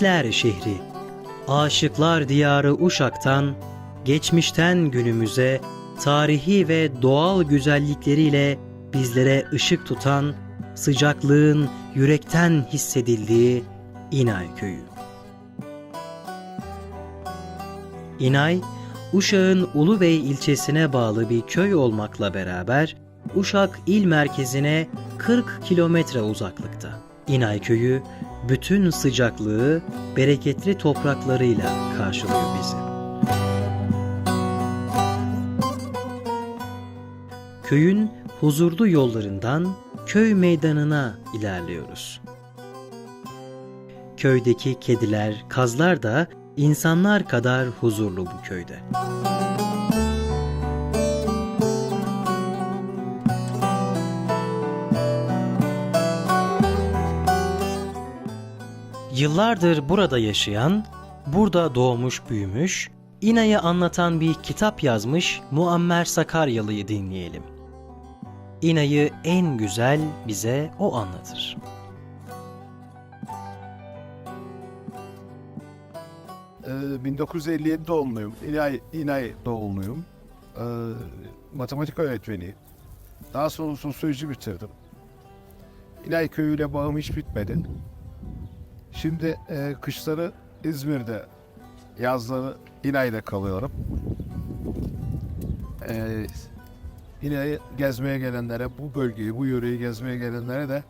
Şehitler şehri, aşıklar diyarı Uşak'tan, geçmişten günümüze tarihi ve doğal güzellikleriyle bizlere ışık tutan, sıcaklığın yürekten hissedildiği İnay Köyü. İnay, Uşak'ın Ulubey ilçesine bağlı bir köy olmakla beraber Uşak il merkezine 40 kilometre uzaklıkta. İnay Köyü bütün sıcaklığı bereketli topraklarıyla karşılıyor bizi. Köyün huzurlu yollarından köy meydanına ilerliyoruz. Köydeki kediler, kazlar da insanlar kadar huzurlu bu köyde. Yıllardır burada yaşayan, burada doğmuş büyümüş, İna'yı anlatan bir kitap yazmış Muammer Sakaryalı'yı dinleyelim. İna'yı en güzel bize o anlatır. Ee, 1957 doğumluyum. İnay, İnay doğumluyum. Ee, matematik öğretmeniyim. Daha sonra sosyoloji bitirdim. İnay köyüyle bağım hiç bitmedi. Şimdi e, kışları İzmir'de, yazları İnay'da kalıyorum. Ee, İnay'ı gezmeye gelenlere, bu bölgeyi, bu yöreyi gezmeye gelenlere de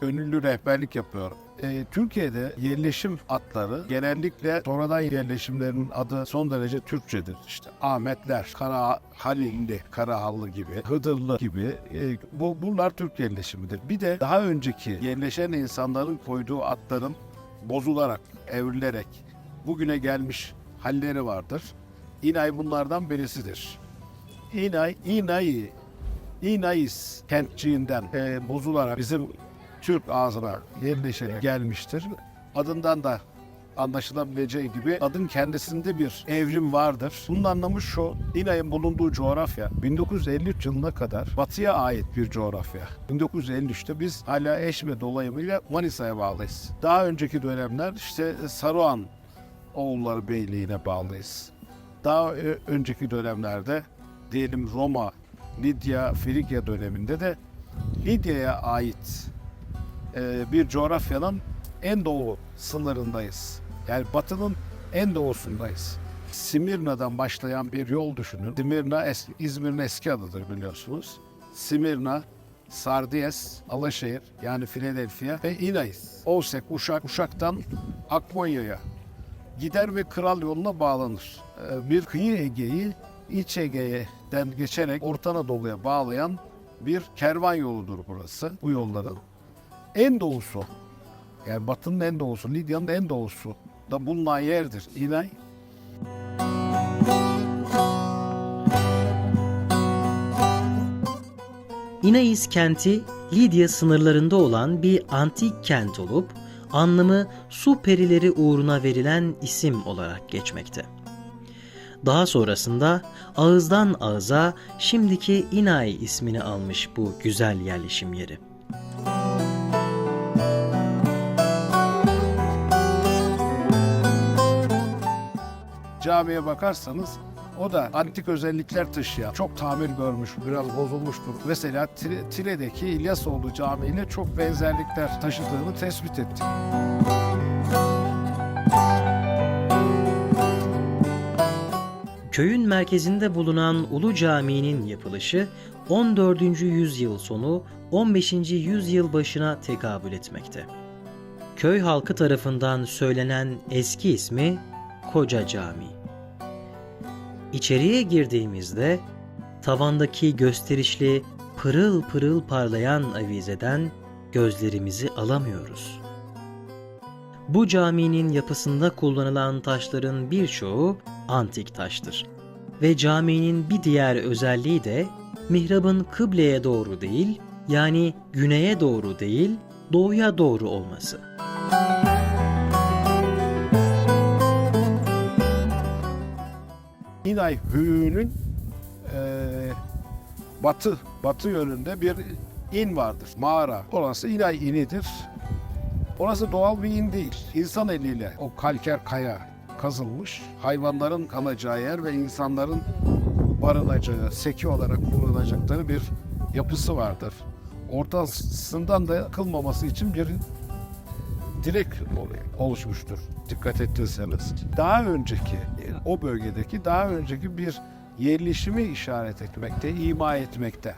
gönüllü rehberlik yapıyorum. Ee, Türkiye'de yerleşim adları genellikle sonradan yerleşimlerin adı son derece Türkçedir. İşte Ahmetler, Kara Halilli, Karahallı gibi, Hıdırlı gibi e, bu bunlar Türk yerleşimidir. Bir de daha önceki yerleşen insanların koyduğu adların bozularak, evrilerek bugüne gelmiş halleri vardır. İnay bunlardan birisidir. İnay, İnay'ı İnayis kentçiğinden e, bozularak bizim Türk ağzına yerleşerek gelmiştir. Adından da anlaşılabileceği gibi adın kendisinde bir evrim vardır. Bunun anlamı şu, İnay'ın bulunduğu coğrafya 1953 yılına kadar batıya ait bir coğrafya. 1953'te biz hala Eşme dolayımıyla Manisa'ya bağlıyız. Daha önceki dönemler işte Saruhan oğulları beyliğine bağlıyız. Daha önceki dönemlerde diyelim Roma, Lidya, Frigya döneminde de Lidya'ya ait e, bir coğrafyanın en doğu sınırındayız. Yani batının en doğusundayız. Simirna'dan başlayan bir yol düşünün. Simirna es- İzmir'in eski adıdır biliyorsunuz. Simirna, Sardies, Alaşehir yani Philadelphia ve İnayis. Ovsek, Uşak, Uşak'tan Akmonya'ya gider ve Kral yoluna bağlanır. Ee, Bir kıyı Ege'yi İç Ege'den geçerek Orta Anadolu'ya bağlayan bir kervan yoludur burası. Bu yolların en doğusu yani batının en doğusu, Lidya'nın en doğusu da bulunan yerdir. İnay İnais kenti Lidya sınırlarında olan bir antik kent olup anlamı su perileri uğruna verilen isim olarak geçmekte. Daha sonrasında ağızdan ağıza şimdiki İnay ismini almış bu güzel yerleşim yeri. Camiye bakarsanız o da antik özellikler taşıyan, çok tamir görmüş, biraz bozulmuştur. Mesela Tire- Tire'deki İlyasoğlu Camii ile çok benzerlikler taşıdığını tespit ettik. Köyün merkezinde bulunan Ulu Camii'nin yapılışı 14. yüzyıl sonu 15. yüzyıl başına tekabül etmekte. Köy halkı tarafından söylenen eski ismi Koca Cami. İçeriye girdiğimizde tavandaki gösterişli pırıl pırıl parlayan avizeden gözlerimizi alamıyoruz. Bu caminin yapısında kullanılan taşların birçoğu antik taştır. Ve caminin bir diğer özelliği de mihrabın kıbleye doğru değil, yani güneye doğru değil, doğuya doğru olması. İnay Höyü'nün eee, batı batı yönünde bir in vardır. Mağara. Orası İnay inidir. Orası doğal bir in değil. İnsan eliyle o kalker kaya kazılmış. Hayvanların kalacağı yer ve insanların barınacağı, seki olarak kullanacakları bir yapısı vardır. Ortasından da kılmaması için bir direk oluşmuştur. Dikkat ettiyseniz. Daha önceki, o bölgedeki daha önceki bir yerleşimi işaret etmekte, ima etmekte.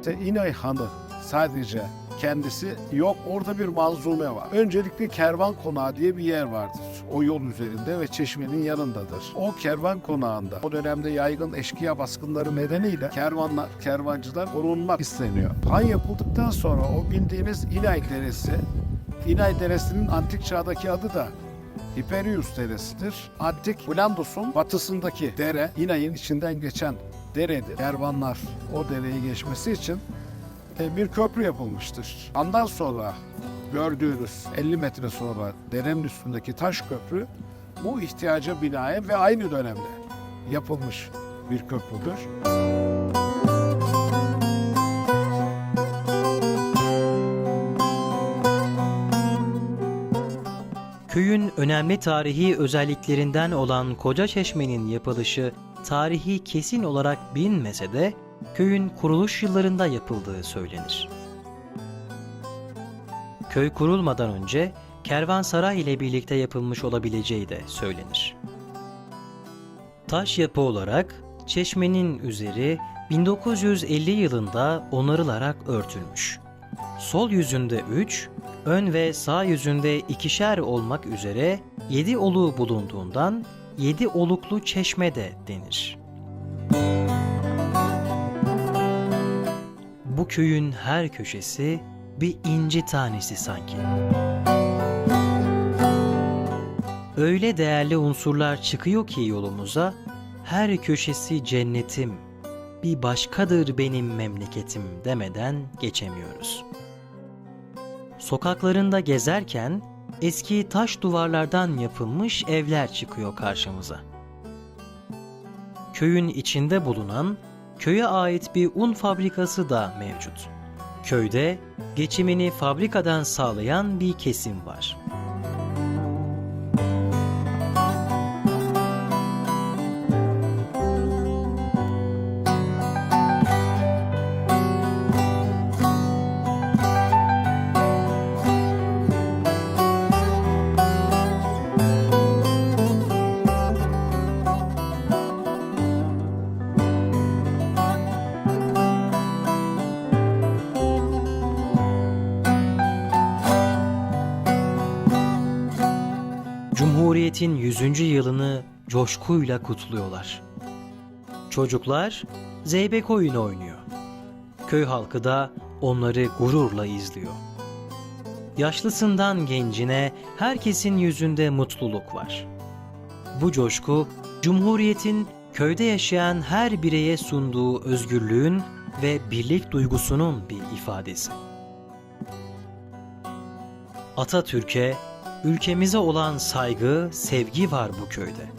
İşte İnay Hanı sadece kendisi yok orada bir manzume var. Öncelikle kervan konağı diye bir yer vardır. O yol üzerinde ve çeşmenin yanındadır. O kervan konağında o dönemde yaygın eşkıya baskınları nedeniyle kervanlar, kervancılar korunmak isteniyor. Han yapıldıktan sonra o bildiğimiz İnay Deresi, İnay Deresi'nin antik çağdaki adı da Hiperius Deresi'dir. Antik Blandos'un batısındaki dere, İnay'ın içinden geçen deredir. Kervanlar o dereyi geçmesi için bir köprü yapılmıştır. Ondan sonra gördüğünüz 50 metre sonra derenin üstündeki taş köprü bu ihtiyaca binaen ve aynı dönemde yapılmış bir köprüdür. Köyün önemli tarihi özelliklerinden olan Koca Çeşme'nin yapılışı tarihi kesin olarak bilinmese de köyün kuruluş yıllarında yapıldığı söylenir. Köy kurulmadan önce kervansaray ile birlikte yapılmış olabileceği de söylenir. Taş yapı olarak çeşmenin üzeri 1950 yılında onarılarak örtülmüş. Sol yüzünde 3, ön ve sağ yüzünde ikişer olmak üzere 7 oluğu bulunduğundan 7 oluklu çeşme de denir. Bu köyün her köşesi bir inci tanesi sanki. Öyle değerli unsurlar çıkıyor ki yolumuza, her köşesi cennetim, bir başkadır benim memleketim demeden geçemiyoruz. Sokaklarında gezerken eski taş duvarlardan yapılmış evler çıkıyor karşımıza. Köyün içinde bulunan köye ait bir un fabrikası da mevcut. Köyde geçimini fabrikadan sağlayan bir kesim var. Cumhuriyet'in 100. yılını coşkuyla kutluyorlar. Çocuklar zeybek oyunu oynuyor. Köy halkı da onları gururla izliyor. Yaşlısından gencine herkesin yüzünde mutluluk var. Bu coşku Cumhuriyet'in köyde yaşayan her bireye sunduğu özgürlüğün ve birlik duygusunun bir ifadesi. Atatürk'e, ülkemize olan saygı, sevgi var bu köyde.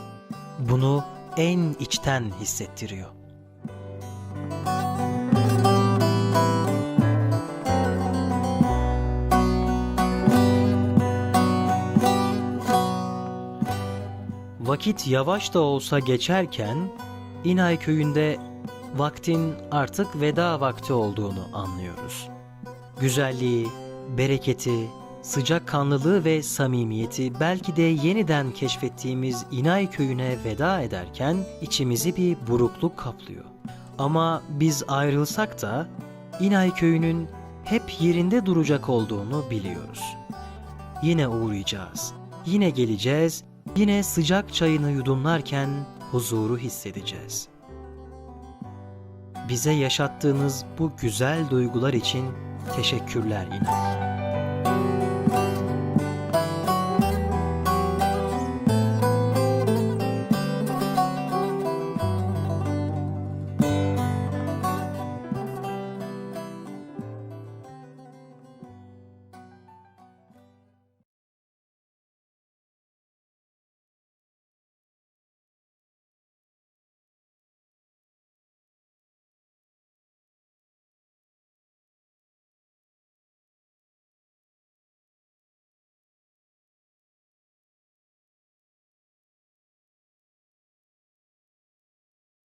Bunu en içten hissettiriyor. Vakit yavaş da olsa geçerken İnay köyünde vaktin artık veda vakti olduğunu anlıyoruz. Güzelliği, bereketi, sıcakkanlılığı ve samimiyeti belki de yeniden keşfettiğimiz İnay köyüne veda ederken içimizi bir burukluk kaplıyor. Ama biz ayrılsak da İnay köyünün hep yerinde duracak olduğunu biliyoruz. Yine uğrayacağız, yine geleceğiz, yine sıcak çayını yudumlarken huzuru hissedeceğiz. Bize yaşattığınız bu güzel duygular için teşekkürler İnay.